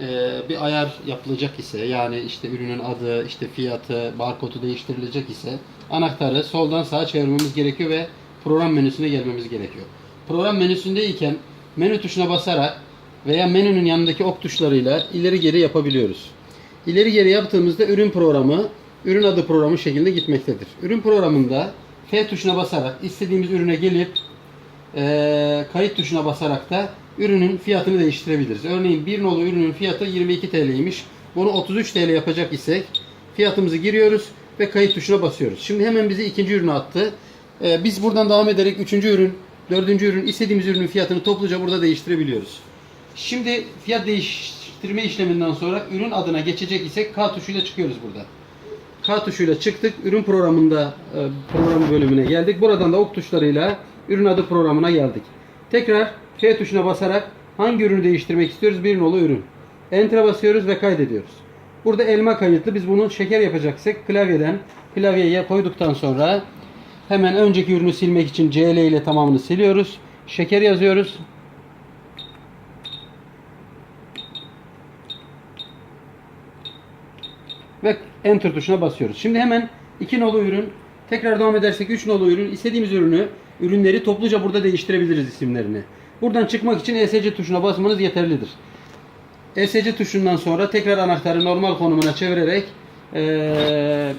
Ee, bir ayar yapılacak ise yani işte ürünün adı, işte fiyatı, barkodu değiştirilecek ise anahtarı soldan sağa çevirmemiz gerekiyor ve program menüsüne gelmemiz gerekiyor. Program menüsündeyken menü tuşuna basarak veya menünün yanındaki ok tuşlarıyla ileri geri yapabiliyoruz. İleri geri yaptığımızda ürün programı, ürün adı programı şeklinde gitmektedir. Ürün programında F tuşuna basarak istediğimiz ürüne gelip eee, kayıt tuşuna basarak da ürünün fiyatını değiştirebiliriz. Örneğin bir nolu ürünün fiyatı 22 TL'ymiş. Bunu 33 TL yapacak isek fiyatımızı giriyoruz ve kayıt tuşuna basıyoruz. Şimdi hemen bizi ikinci ürüne attı. Eee, biz buradan devam ederek üçüncü ürün, dördüncü ürün istediğimiz ürünün fiyatını topluca burada değiştirebiliyoruz. Şimdi fiyat değiştirme işleminden sonra ürün adına geçecek isek K tuşuyla çıkıyoruz burada. K tuşuyla çıktık. Ürün programında e, program bölümüne geldik. Buradan da ok tuşlarıyla ürün adı programına geldik. Tekrar F tuşuna basarak hangi ürünü değiştirmek istiyoruz? Bir nolu ürün. Enter'a basıyoruz ve kaydediyoruz. Burada elma kayıtlı. Biz bunu şeker yapacaksak klavyeden klavyeye koyduktan sonra hemen önceki ürünü silmek için CL ile tamamını siliyoruz. Şeker yazıyoruz. ve enter tuşuna basıyoruz. Şimdi hemen 2 nolu ürün, tekrar devam edersek 3 nolu ürün, istediğimiz ürünü, ürünleri topluca burada değiştirebiliriz isimlerini. Buradan çıkmak için ESC tuşuna basmanız yeterlidir. ESC tuşundan sonra tekrar anahtarı normal konumuna çevirerek eee